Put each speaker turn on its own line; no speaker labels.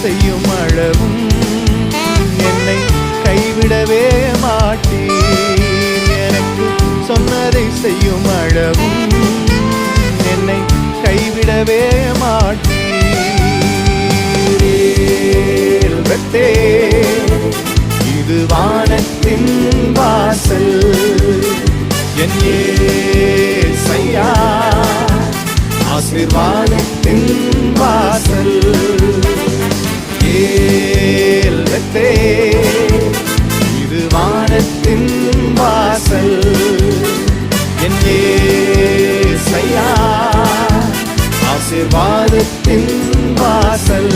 செய்யும் அளவும் என்னை கைவிடவே மாட்டே எனக்கு சொன்னதை செய்யும் அளவும் என்னை கைவிடவே மாட்டே இது வானத்தின் வாசல். என் ஏ செய்யா ஆசிர்வாதத்தின் ஏசையா ஆசிர்வாதத்தின் வாசல்